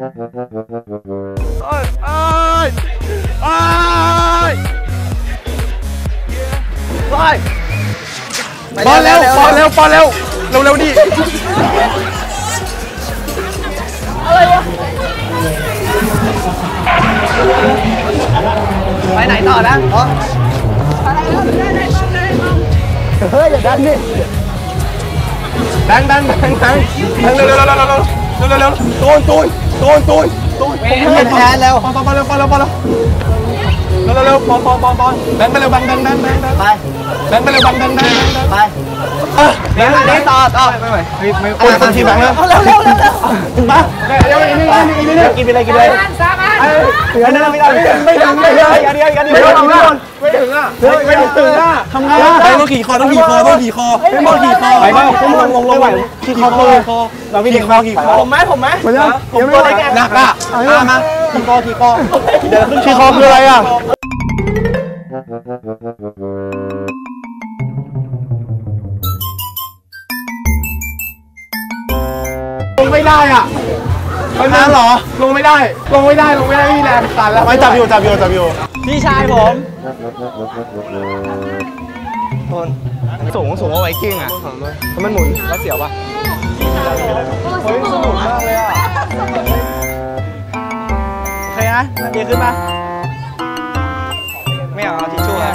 เอ้ยเอ้ยเอ้ยเฮ้ยปอนเร็วปอนเร็วปอนเร็วเร็วเร็วดิไปไหน ตูนตูนตูนผมให้แทนแล้วปอนปอนปอนเร็วปอนเร็วปอนเร็วเร็วเร็วปอนปอนปอนปอนแบงค์ไปเร็วแบงค์แบงค์แบงค์แบงค์ไปแบงค์ไปเร็วแบงค์แบงค์แบงค์ไปเออเดี๋ยวนี้ต่อต่อไม่ไหวไม่โอ้ยทันทีแบงค์เร็วเร็วเร็วเร็วถึงปะเร็วอีกนิดนึงอีกนิดนึงกินไปเลยกินไปเลยเหลือนะไม่ได้ไม่ถึงไม่ถึงไม่ถึงไม่ถึงไม่ถึงอะไม่ถึงอะทำไงอะ ขี่คอต้องขี่คอต้องขี่คอไม่มองขี่คอไปบ้างไม่มองลงลงไหวขี่คอขี่คอเราไม่ขี่คอขี่คอผมไหมผมไหมผมยังผมตัวเล็กหนักอะมามาขี่คอขี่คอเดินขึ้นขี่คอคืออะไรอะลงไม่ได้อะมันน้ำเหรอ ลงไม่ได้ ลงไม่ได้ ลงไม่ได้ไม่มีแรงสั่นแล้วไม่จับอยู่จับอยู่จับอยู่พี่ชายผม สูงสูงเอาไว้กิ้งอะมันหมุนแล้วเสียวป่ะเฮ้ยสนุกมากเลยอะโอเคนะดีขึ้นมา ไม่เอาทิชชู่อะ